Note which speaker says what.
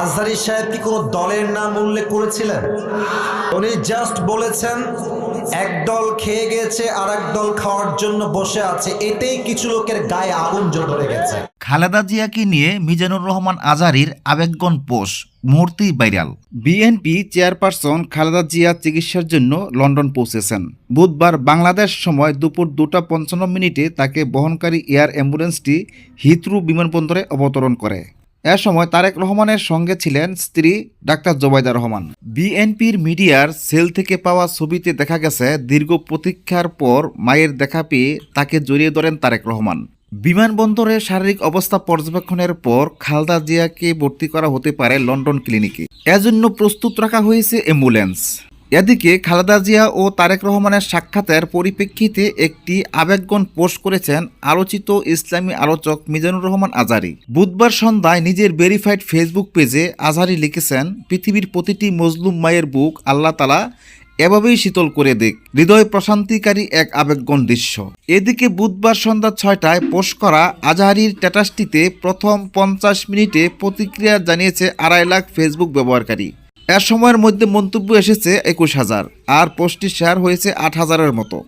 Speaker 1: আজহারি সাহেব কি কোনো দলের নাম উল্লেখ করেছিলেন? উনি জাস্ট বলেছেন, এক দল খেয়ে গেছে আর এক দল খাওয়ার জন্য বসে আছে। এতেই কিছু লোকের গায়ে আগুন ধরে গেছে।
Speaker 2: খালেদা জিয়াকে নিয়ে মিজানুর রহমান আজারির আবেগগণ পোষ, মুহূর্তেই ভাইরাল। বিএনপি চেয়ারপারসন খালেদা জিয়া চিকিৎসার জন্য লন্ডন পৌঁছেছেন। বুধবার বাংলাদেশ সময় দুপুর দুটা পঞ্চান্ন মিনিটে তাকে বহনকারী এয়ার অ্যাম্বুলেন্সটি হিথ্রু বিমানবন্দরে অবতরণ করে। এ সময় তারেক রহমানের সঙ্গে ছিলেন স্ত্রী ডাক্তার জোবাইদা রহমান। বিএনপির মিডিয়ার সেল থেকে পাওয়া ছবিতে দেখা গেছে, দীর্ঘ প্রতীক্ষার পর মায়ের দেখা পেয়ে তাকে জড়িয়ে ধরেন তারেক রহমান। বিমানবন্দরে শারীরিক অবস্থা পর্যবেক্ষণের পর খালদা জিয়াকে ভর্তি করা হতে পারে লন্ডন ক্লিনিকে। এজন্য প্রস্তুত রাখা হয়েছে অ্যাম্বুলেন্স। এদিকে খালেদা জিয়া ও তারেক রহমানের সাক্ষাতের পরিপ্রেক্ষিতে একটি আবেগগণ পোস্ট করেছেন আলোচিত ইসলামী আলোচক মিজানুর রহমান আজারি। বুধবার সন্ধ্যায় নিজের ভেরিফাইড ফেসবুক পেজে আজারি লিখেছেন, পৃথিবীর প্রতিটি মজলুম মায়ের বুক আল্লাহ তালা এভাবেই শীতল করে দিক। হৃদয় প্রশান্তিকারী এক আবেগগণ দৃশ্য। এদিকে বুধবার সন্ধ্যা ছয়টায় পোস্ট করা আজহারির স্ট্যাটাসটিতে প্রথম পঞ্চাশ মিনিটে প্রতিক্রিয়া জানিয়েছে আড়াই লাখ ফেসবুক ব্যবহারকারী। এর সময়ের মধ্যে মন্তব্য এসেছে একুশ হাজার আর পোস্টটি শেয়ার হয়েছে আট হাজারের মতো।